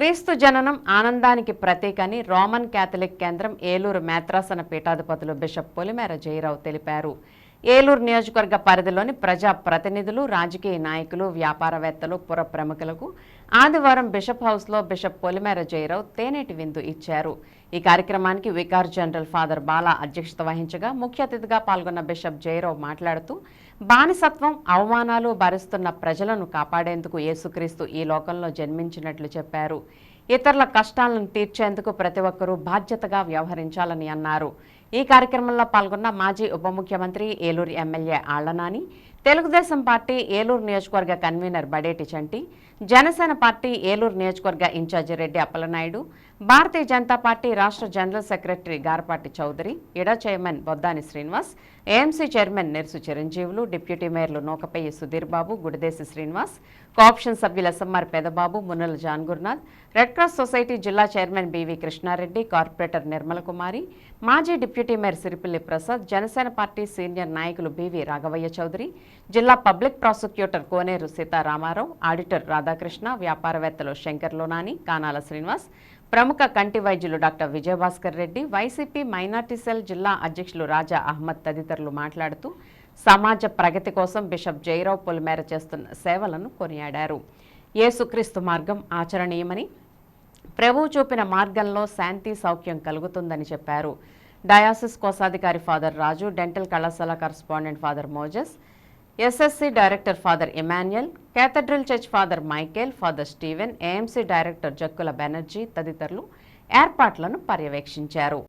క్రీస్తు జననం ఆనందానికి ప్రతీకని రోమన్ క్యాథలిక్ కేంద్రం ఏలూరు మేత్రాసన పీఠాధిపతులు బిషప్ పొలిమేర జయరావు తెలిపారు. ఏలూరు నియోజకవర్గ పరిధిలోని ప్రజా ప్రతినిధులు రాజకీయ నాయకులు వ్యాపారవేత్తలు పుర ప్రముఖులకు ఆదివారం బిషప్ హౌస్లో బిషప్ పొలిమేర జయరావు తేనేటి విందు ఇచ్చారు. ఈ కార్యక్రమానికి వికార్ జనరల్ ఫాదర్ బాలా అధ్యక్షత వహించగా ముఖ్య అతిథిగా పాల్గొన్న బిషప్ జయరావు మాట్లాడుతూ బానిసత్వం అవమానాలు భరిస్తున్న ప్రజలను కాపాడేందుకు యేసుక్రీస్తు ఈ లోకంలో జన్మించినట్లు చెప్పారు. ఇతరుల కష్టాలను తీర్చేందుకు ప్రతి ఒక్కరూ బాధ్యతగా వ్యవహరించాలని అన్నారు. ఈ కార్యక్రమంలో పాల్గొన్న మాజీ ఉప ముఖ్యమంత్రి ఏలూరు ఎమ్మెల్యే ఆళ్ళనాని తెలుగుదేశం పార్టీ ఏలూరు నియోజకవర్గ కన్వీనర్ బడేటి చంటి జనసేన పార్టీ ఏలూరు నియోజకవర్గ ఇన్ఛార్జి రెడ్డి అప్పలనాయుడు భారతీయ జనతా పార్టీ రాష్ట్ర జనరల్ సెక్రటరీ గారపాటి చౌదరి ఇడా chairman Boddani Srinivas AMC chairman Nersu Chiranjeevulu deputy మేయర్లు నూకపయ్యి Sudheer Babu Gudidesi Srinivas cooption సభ్యుల SMR Pedababu Munnala John Gurunath red cross society జిల్లా chairman BV Krishnareddy corporator Nirmala Kumari మాజీ deputy mayor Siripilli Prasad Janasena party senior నాయకులు బివి రాఘవయ్య చౌదరి జిల్లా public prosecutor Koneru Sitaramarao auditor Radhakrishna వ్యాపారవేత్తలు శంకర్ లోనాని కానాల శ్రీనివాస్ ప్రముఖ కంటి వైద్యులు doctor Vijayabhaskar Reddy YCP minority cell జిల్లా అధ్యక్షులు రాజా అహ్మద్ తదితరులు మాట్లాడుతూ సమాజ ప్రగతి కోసం బిషప్ జయరావు పొలిమేర చేస్తున్న సేవలను కొనియాడారు. ఏసుక్రీస్తు మార్గం ఆచరణీయమని ప్రభువు చూపిన మార్గంలో శాంతి సౌఖ్యం కలుగుతుందని చెప్పారు. డయాసిస్ కోశాధికారి ఫాదర్ రాజు డెంటల్ కళాశాల correspondent father Moses SSC director father Emmanuel cathedral church father Michael father Steven AMC director Jakkula Banerjee తదితరులు ఏర్పాట్లను పర్యవేక్షించారు.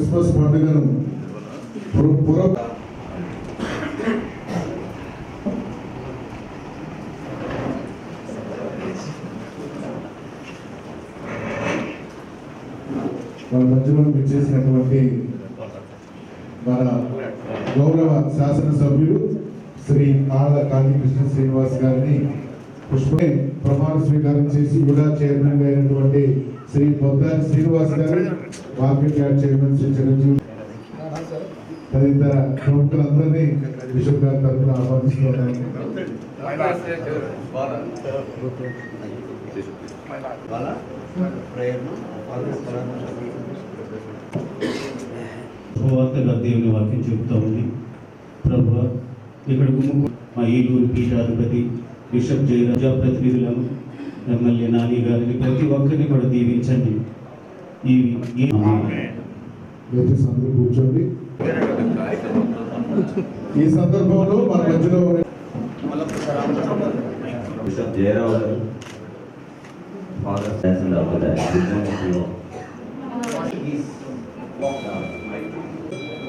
మన గౌరవ శాసనసభ్యులు శ్రీ ఆళ్ళ కాళీకృష్ణ శ్రీనివాస్ గారిని పుష్పే ప్రమాణ స్వీకారం చేసి యుడా చైర్మన్ అయినటువంటి శ్రీ పొద్దాని శ్రీనివాస్ గారు market yard chairman Shri Chiranjeevi తదితర ప్రముఖులందరినీ బిషప్ గారి తరఫున ఆహ్వానిస్తున్నాను. శుభవార్తగా దేవుని వాక్యం చెబుతా ఉంది. ప్రభు ఇక్కడ గుమ్ము మా ఈలూరు పీఠాధిపతి బిషప్ జయరాజా ప్రతినిధులను ఎమ్మెల్యే నాని గారిని ప్రతి ఒక్కరిని కూడా దీవించండి ఈ ఈ- దయచేసి అందరూ కూర్చోండి. ఈ సందర్భంలో మన మధ్యలో ఉన్న బిషప్ జయరావు గారు father Shasan doctor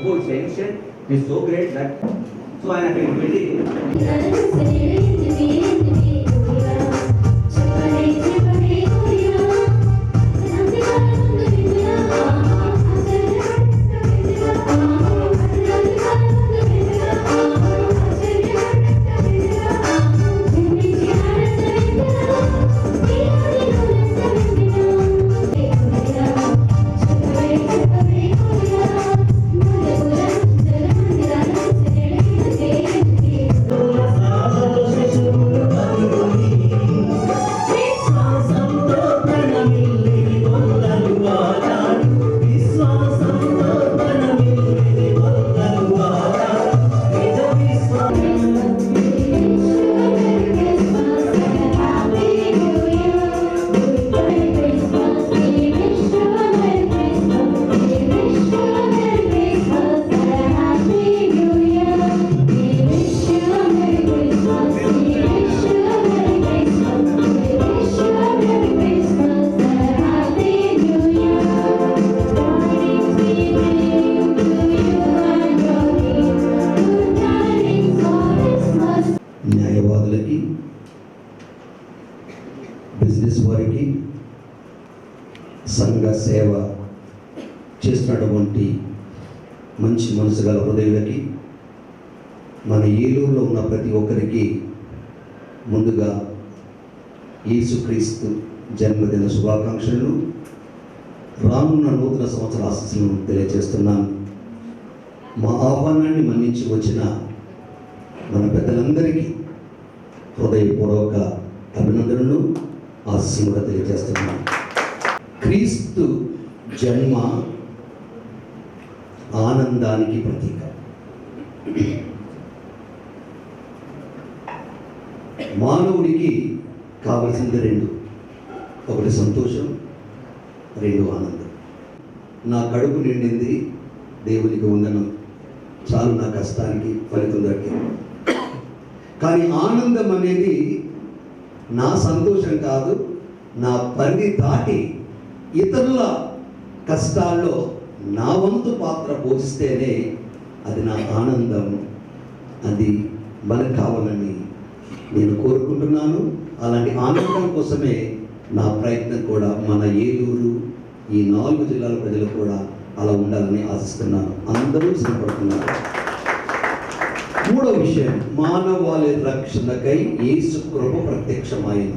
whole tension is so great that so ఆయన అక్కడికి వెళ్ళి న్యాయవాదులకి మంచి గల హృదయులకి మన ఏలూరులో ఉన్న ప్రతి ఒక్కరికి ముందుగా యేసుక్రీస్తు జన్మదిన శుభాకాంక్షలు. రానున్న నూతన సంవత్సర ఆశస్సులను తెలియజేస్తున్నాను. మా ఆహ్వానాన్ని మన్నించి వచ్చిన మన పెద్దలందరికీ హృదయపూర్వక అభినందనలు ఆశస్సులు కూడా తెలియజేస్తున్నాను. క్రీస్తు జన్మ ఆనందానికి ప్రతీక. మానవుడికి కావలసింది రెండు. ఒకటి సంతోషం రెండు ఆనందం. నా కడుపు నిండింది దేవునికి వందనం. చాలు నా కష్టానికి ఫలితం దక్కింది. కానీ ఆనందం అనేది నా సంతోషం కాదు నా పరిధి దాటి ఇతరుల కష్టాల్లో నా వంతు పాత్ర పోషిస్తేనే అది నా ఆనందం. అది మనకు కావాలని నేను కోరుకుంటున్నాను. అలాంటి ఆనందం కోసమే నా ప్రయత్నం కూడా మన ఏలూరు ఈ నాలుగు జిల్లాల ప్రజలు కూడా అలా ఉండాలని ఆశిస్తున్నాను. అందరూ శ్రమపడుతున్నారు. మూడో విషయం మానవాళి రక్షణకై యేసు కృప ప్రత్యక్షమైంది.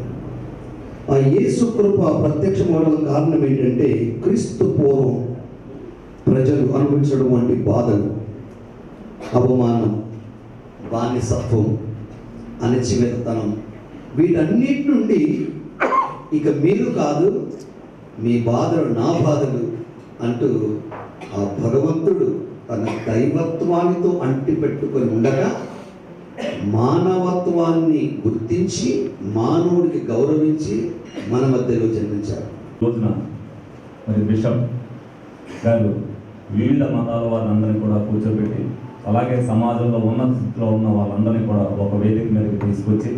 ఆ యేసు కృప ప్రత్యక్షమవడం కారణం ఏంటంటే క్రీస్తు పూర్వం ప్రజలు అనుభవించడం వంటి బాధలు అవమానం బానిసత్వం అణచివేతనం వీటన్నిటి నుండి ఇక మీరు కాదు మీ బాధలు నా బాధలు అంటూ ఆ భగవంతుడు తన దైవత్వానితో అంటి పెట్టుకొని ఉండగా మానవత్వాన్ని గుర్తించి మానవుడికి గౌరవించి మన మధ్యలో జన్మించారు రోజున మరి బిషప్ గారు వివిధ మతాల వాళ్ళందరినీ కూడా కూర్చోబెట్టి అలాగే సమాజంలో ఉన్నత స్థితిలో ఉన్న వాళ్ళందరినీ కూడా ఒక వేదిక మీదకి తీసుకొచ్చి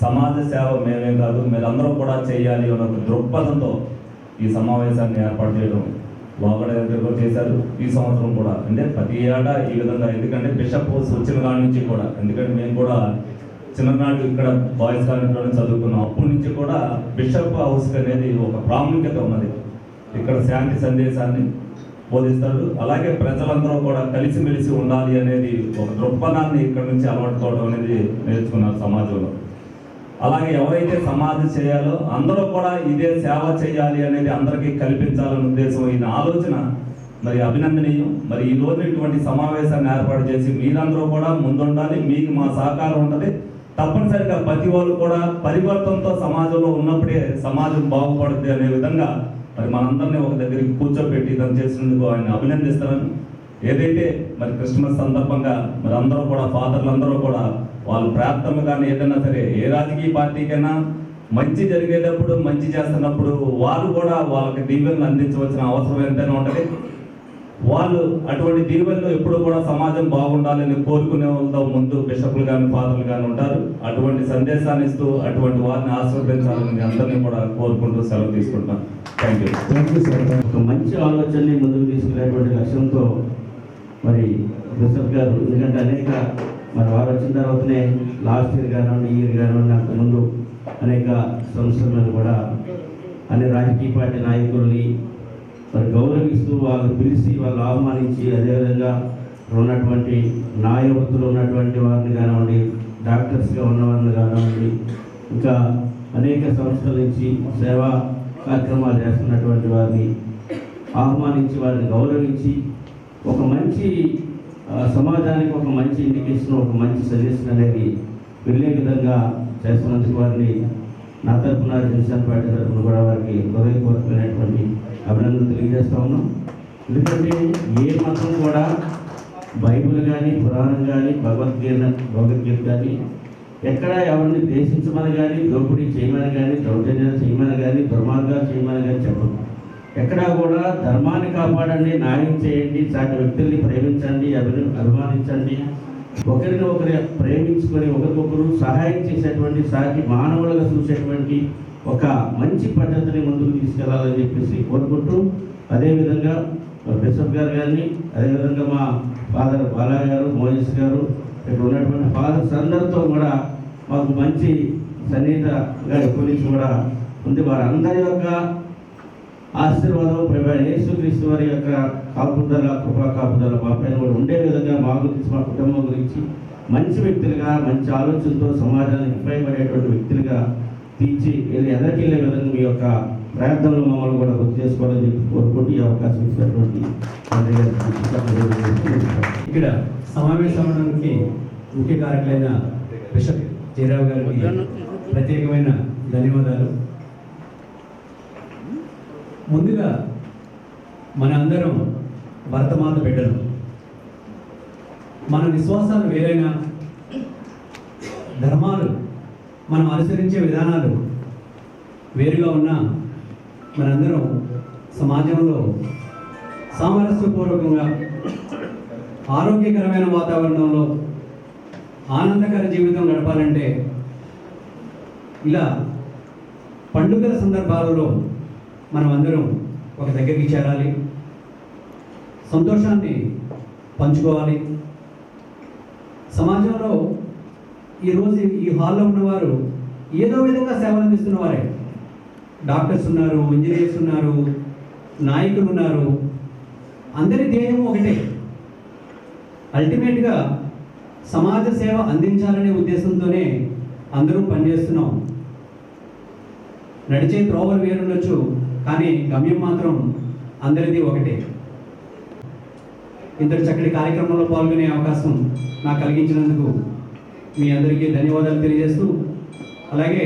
సమాజ సేవ మేమే కాదు మీరందరూ కూడా చేయాలి అనే ఒక దృక్పథంతో ఈ సమావేశాన్ని ఏర్పాటు చేయడం లోపల దగ్గర చేశారు. ఈ సంవత్సరం కూడా. అంటే ప్రతి ఏటా ఈ విధంగా. ఎందుకంటే బిషప్ వచ్చిన కాడి నుంచి కూడా. ఎందుకంటే మేము కూడా చిన్ననాడు ఇక్కడ బాయ్స్ కాలేజ్లోనే చదువుకున్నాం. అప్పటి నుంచి కూడా బిషప్ హౌస్ అనేది ఒక ప్రాముఖ్యత ఉన్నది. ఇక్కడ శాంతి సందేశాన్ని బోధిస్తారు అలాగే ప్రజలందరూ కూడా కలిసిమెలిసి ఉండాలి అనేది ఒక దృక్పథాన్ని ఇక్కడ నుంచి అలవాటుకోవడం అనేది నేర్చుకున్నారు సమాజంలో. అలాగే ఎవరైతే సమాధి చేయాలో అందరూ కూడా ఇదే సేవ చేయాలి అనేది అందరికీ కల్పించాలనే ఉద్దేశం ఈ ఆలోచన మరి అభినందనీయం. మరి ఈ రోజు ఇటువంటి సమావేశాన్ని ఏర్పాటు చేసి మీరందరూ కూడా ముందుండాలి మీకు మా సహకారం ఉంటుంది. తప్పనిసరిగా ప్రతి వాళ్ళు కూడా పరివర్తనతో సమాజంలో ఉన్నప్పుడే సమాజం బాగుపడుద్ది అనే విధంగా మరి మనందరినీ ఒక దగ్గరికి కూర్చోబెట్టి ఇదని చేసినందుకు ఆయన అభినందిస్తున్నాను ఏదైతే మరి క్రిస్మస్ సందర్భంగా మరి అందరూ కూడా ఫాదర్లు అందరూ కూడా వాళ్ళ ప్రార్థనలు కానీ ఏదైనా సరే ఏ రాజకీయ పార్టీకైనా మంచి జరిగేటప్పుడు మంచి చేస్తున్నప్పుడు వాళ్ళు కూడా వాళ్ళకి దీవెనలు అందించవలసిన అవసరం ఎంతైనా ఉంటుంది. వాళ్ళు అటువంటి దీవెనలు ఎప్పుడు కూడా సమాజం బాగుండాలని కోరుకునే వాళ్ళతో ముందు బిషప్లు కానీ ఫాదర్లు కానీ ఉంటారు. అటువంటి సందేశాన్ని ఇస్తూ అటువంటి వారిని ఆశీర్వదించాలని మీ అందరినీ కూడా కోరుకుంటూ సెలవు తీసుకుంటాను thank you thank you sir ఒక మంచి ఆలోచనని ముందుకు తీసుకునేటువంటి లక్ష్యంతో మరి బిషప్ గారు ఎందుకంటే అనేక మరి వారు వచ్చిన తర్వాతనే లాస్ట్ ఇయర్ కానివ్వండి ఈ ఇయర్ కానివ్వండి అంత ముందు అనేక సంస్థల మీద కూడా అన్ని రాజకీయ పార్టీ నాయకుల్ని మరి గౌరవిస్తూ వాళ్ళు పిలిచి వాళ్ళు ఆహ్వానించి అదేవిధంగా ఉన్నటువంటి న్యాయ ఉన్నటువంటి వారిని కానివ్వండి డాక్టర్స్గా ఉన్న వారిని కానివ్వండి ఇంకా అనేక సంస్థల నుంచి సేవా కార్యక్రమాలు చేస్తున్నటువంటి వారిని ఆహ్వానించి వారిని గౌరవించి ఒక మంచి సమాజానికి ఒక మంచి ఇండికేషన్ ఒక మంచి సజెషన్ అనేది వెళ్ళే విధంగా చేస్తున్నందుకు వారిని నా తరఫున జనసేన పార్టీ తరఫున కూడా వారికి హృదయపూర్వకమైనటువంటి అభినందనలు తెలియజేస్తా ఉన్నాం. ఎందుకంటే ఏ మతం కూడా బైబుల్ కానీ పురాణం కానీ భగవద్గీత భగవద్గీత కానీ ఎక్కడ ఎవరిని ద్వేషించమని కానీ దోపిడీ చేయమని కానీ దౌర్జన్యాలు చేయమని కానీ దుర్మార్గాలు చేయమని కానీ చెప్పదు ఎక్కడా కూడా ధర్మాన్ని కాపాడండి న్యాయం చేయండి సాటి వ్యక్తుల్ని ప్రేమించండి అభి అభిమానించండి. ఒకరిని ఒకరి ప్రేమించుకొని ఒకరికొకరు సహాయం చేసేటువంటి సాటి మానవులుగా చూసేటువంటి ఒక మంచి పద్ధతిని ముందుకు తీసుకెళ్ళాలని చెప్పేసి కోరుకుంటూ అదేవిధంగా బిషప్ గారు కానీ అదేవిధంగా మా ఫాదర్ బాలా గారు మోజస్ గారు ఇక్కడ ఉన్నటువంటి ఫాదర్స్ అందరితో కూడా మాకు మంచి సన్నిహిత గారి గురించి కూడా ఉంది. వారందరి యొక్క ఆశీర్వాదం ప్రభావం యేసుక్రీస్తు వారి యొక్క కాపుదల కృపా కాపుదల మా పైన కూడా ఉండే విధంగా మా గురించి మా కుటుంబం గురించి మంచి వ్యక్తులుగా మంచి ఆలోచనతో సమాజానికి ఉపయోగపడేటువంటి వ్యక్తులుగా తీర్చి వెళ్ళి ఎదరికెళ్ళే విధంగా మీ యొక్క ప్రయత్నంలో మమ్మల్ని కూడా గుర్తు చేసుకోవాలని చెప్పి కోరుకుంటూ ఈ అవకాశం ఇచ్చినటువంటి తండ్రి ఇక్కడ సమావేశమవడానికి ముఖ్య కారకులైన బిషప్ జయరావు గారికి ప్రత్యేకమైన ధన్యవాదాలు. ముందుగా మన అందరం భరతమాత బిడ్డలు. మన విశ్వాసాలు వేరైనా ధర్మాలు మనం అనుసరించే విధానాలు వేరుగా ఉన్నా మనందరం సమాజంలో సామరస్యపూర్వకంగా ఆరోగ్యకరమైన వాతావరణంలో ఆనందకర జీవితం గడపాలంటే ఇలా పండుగల సందర్భాలలో మనం అందరం ఒక దగ్గరికి చేరాలి. సంతోషాన్ని పంచుకోవాలి. సమాజంలో ఈరోజు ఈ హాల్లో ఉన్నవారు ఏదో విధంగా సేవలు అందిస్తున్న వారే డాక్టర్స్ ఉన్నారు ఇంజనీర్స్ ఉన్నారు నాయకులు ఉన్నారు. అందరి ధ్యేయం ఒకటే. అల్టిమేట్గా సమాజ సేవ అందించాలనే ఉద్దేశంతోనే అందరూ పనిచేస్తున్నాం. నడిచే త్రోవలు వేరుండొచ్చు కానీ గమ్యం మాత్రం అందరిది ఒకటే. ఇంతటి చక్కటి కార్యక్రమంలో పాల్గొనే అవకాశం నాకు కలిగించినందుకు మీ అందరికీ ధన్యవాదాలు తెలియజేస్తూ అలాగే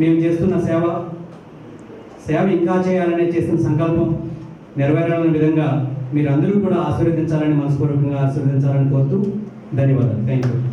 మేము చేస్తున్న సేవ సేవ ఇంకా చేయాలనే చేసిన సంకల్పం నెరవేరాలనే విధంగా మీరందరూ కూడా ఆశీర్వదించాలని మనస్పూర్వకంగా ఆశీర్వదించాలని కోరుతూ ధన్యవాదాలు. Thank you